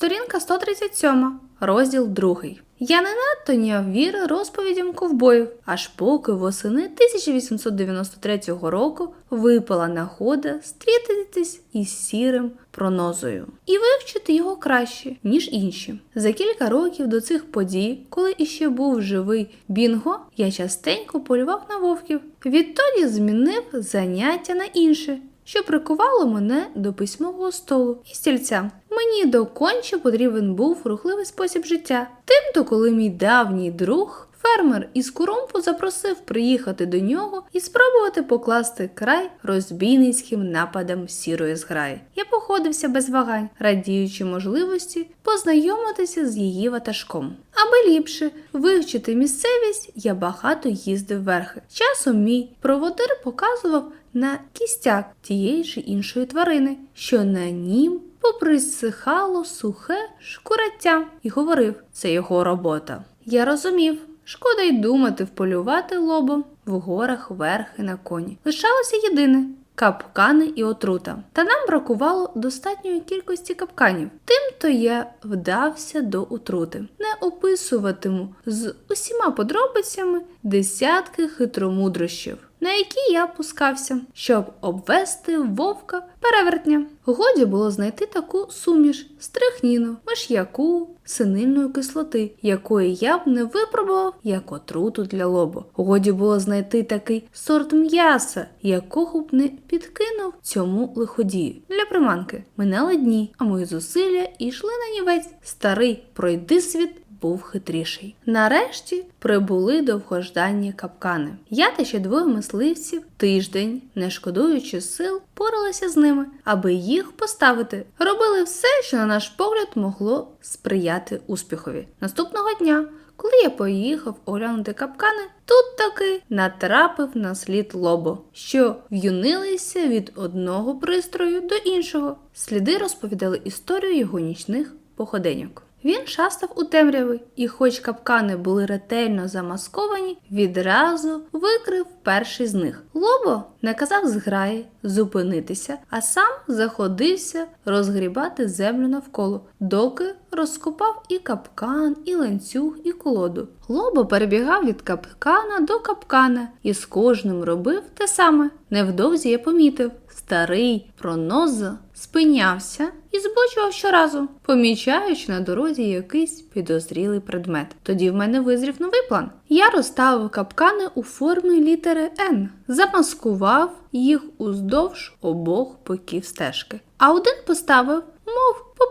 Сторінка 137, розділ 2. Я не надто ніяв віри розповідям ковбоїв, аж поки восени 1893 року випала нагода стрітитись із сірим пронозою і вивчити його краще, ніж інші. За кілька років до цих подій, коли іще був живий Бінго, я частенько полював на вовків. Відтоді змінив заняття на інше що прикувало мене до письмового столу і стільця. Мені доконче потрібен був рухливий спосіб життя. Тимто, коли мій давній друг, фермер із Курумпу запросив приїхати до нього і спробувати покласти край розбійницьким нападам сірої зграї. Я походився без вагань, радіючи можливості познайомитися з її ватажком. Аби ліпше вивчити місцевість, я багато їздив верхи. Часом мій проводир показував на кістяк тієї чи іншої тварини, що на нім поприсихало сухе шкураття, і говорив, це його робота. Я розумів, шкода й думати вполювати лобо в горах верхи на коні. Лишалося єдине. Капкани і отрута. Та нам бракувало достатньої кількості капканів. Тимто я вдався до отрути. Не описуватиму з усіма подробицями десятки хитромудрощів на які я пускався, щоб обвести вовка перевертня. Годі було знайти таку суміш стрихніну, миш'яку, синильної кислоти, якої я б не випробував як отруту для лобу. Годі було знайти такий сорт м'яса, якого б не підкинув цьому лиходію. Для приманки минали дні, а мої зусилля йшли на нівець. Старий пройди світ був хитріший. Нарешті прибули довгожданні капкани. Я та ще двоє мисливців тиждень, не шкодуючи сил, поралися з ними, аби їх поставити. Робили все, що на наш погляд могло сприяти успіхові. Наступного дня. Коли я поїхав оглянути капкани, тут таки натрапив на слід лобо, що в'юнилися від одного пристрою до іншого. Сліди розповідали історію його нічних походеньок. Він шастав у темряви, і, хоч капкани були ретельно замасковані, відразу викрив перший з них. Лобо наказав зграї зупинитися, а сам заходився розгрібати землю навколо, доки розкопав і капкан, і ланцюг, і колоду. Лобо перебігав від капкана до капкана і з кожним робив те саме. Невдовзі я помітив, старий проноза спинявся і збочував щоразу, помічаючи на дорозі якийсь підозрілий предмет. Тоді в мене визрів новий план. Я розставив капкани у формі літери Н, замаскував їх уздовж обох боків стежки, а один поставив,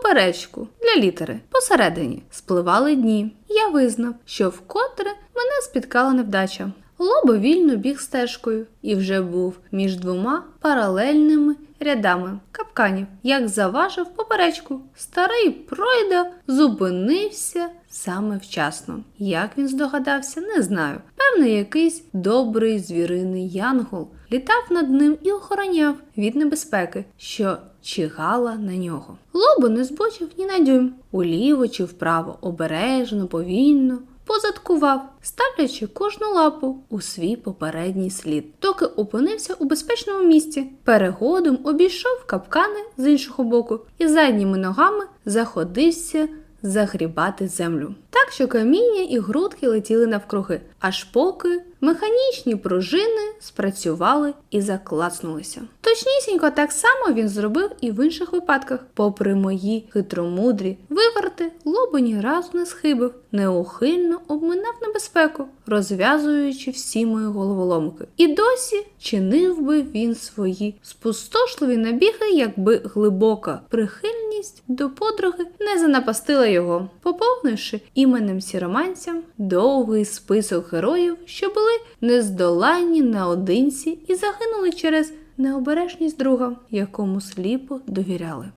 поперечку для літери. Посередині спливали дні. Я визнав, що вкотре мене спіткала невдача. Лобо вільно біг стежкою і вже був між двома паралельними рядами капканів, як заважив поперечку. Старий пройда зупинився саме вчасно. Як він здогадався, не знаю. Певно, якийсь добрий звіриний янгол літав над ним і охороняв від небезпеки, що чигала на нього. Лобо не збочив ні на дюйм, уліво чи вправо, обережно, повільно. Позадкував, ставлячи кожну лапу у свій попередній слід, доки опинився у безпечному місці. Перегодом обійшов капкани з іншого боку і задніми ногами заходився загрібати землю. Так що каміння і грудки летіли навкруги, аж поки механічні пружини спрацювали і заклацнулися. Точнісінько так само він зробив і в інших випадках. Попри мої хитромудрі виверти, лобо ні разу не схибив, неухильно обминав небезпеку, розв'язуючи всі мої головоломки. І досі чинив би він свої спустошливі набіги, якби глибока прихильність до подруги не занапастила його, поповнивши іменем сіроманцям довгий список героїв, що були нездоланні наодинці і загинули через необережність друга, якому сліпо довіряли.